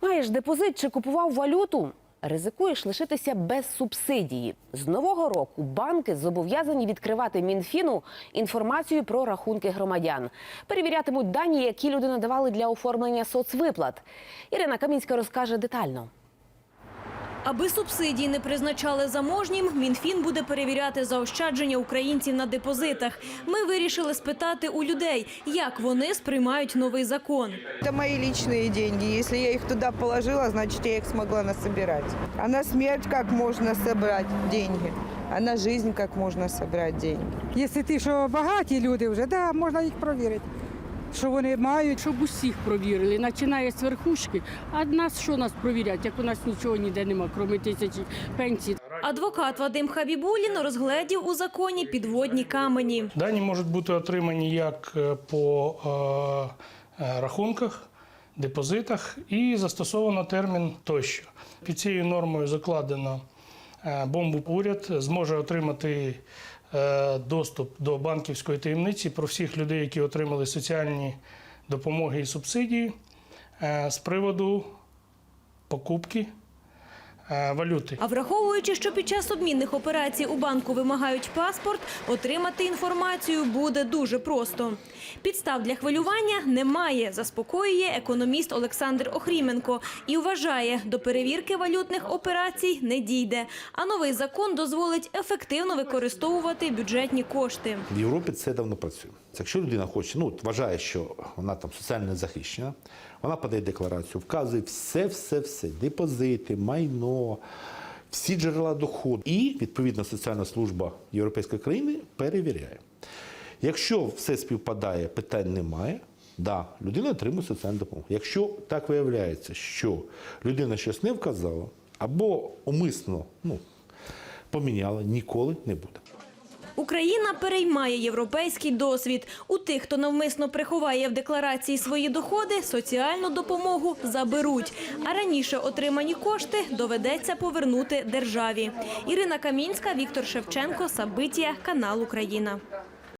Маєш депозит чи купував валюту? Ризикуєш лишитися без субсидії. З нового року банки зобов'язані відкривати Мінфіну інформацію про рахунки громадян. Перевірятимуть дані, які люди надавали для оформлення соцвиплат. Ірина Камінська розкаже детально. Аби субсидії не призначали заможнім, Мінфін буде перевіряти заощадження українців на депозитах. Ми вирішили спитати у людей, як вони сприймають новий закон. Это мои личные деньги. Если я их туда положила, значит, я их смогла насобирать. А на смерть как можно собрать деньги? А на жизнь как можно собрать деньги? Якщо ті, що багаті люди вже, да, можна їх провірити. Що вони мають, щоб усіх провірили, починає з верхушки. А нас що нас провірять, як у нас нічого ніде нема, крім тисячі пенсій. Адвокат Вадим Хабібулін розгледів у законі підводні камені. Дані можуть бути отримані як е, по е, е, рахунках, депозитах і застосовано термін тощо. Під цією нормою закладено бомбу уряд зможе отримати доступ до банківської таємниці про всіх людей, які отримали соціальні допомоги і субсидії е, з приводу покупки е, валюти. А враховуючи, що під час обмінних операцій у банку вимагають паспорт, отримати інформацію буде дуже просто. Підстав для хвилювання немає, заспокоює економіст Олександр Охріменко і вважає, до перевірки валютних операцій не дійде. А новий закон дозволить ефективно використовувати бюджетні кошти. В Європі це давно працює. Якщо людина хоче, ну вважає, що вона там соціально захищена, вона подає декларацію, вказує все, все, все, депозити, майно, всі джерела доходу. І відповідна соціальна служба європейської країни перевіряє. Якщо все співпадає, питань немає. Да, людина отримує соціальну допомогу. Якщо так виявляється, що людина щось не вказала або умисно ну, поміняла, ніколи не буде. Україна переймає європейський досвід. У тих, хто навмисно приховає в декларації свої доходи, соціальну допомогу заберуть. А раніше отримані кошти доведеться повернути державі. Ірина Камінська, Віктор Шевченко, Сабитія, канал Україна.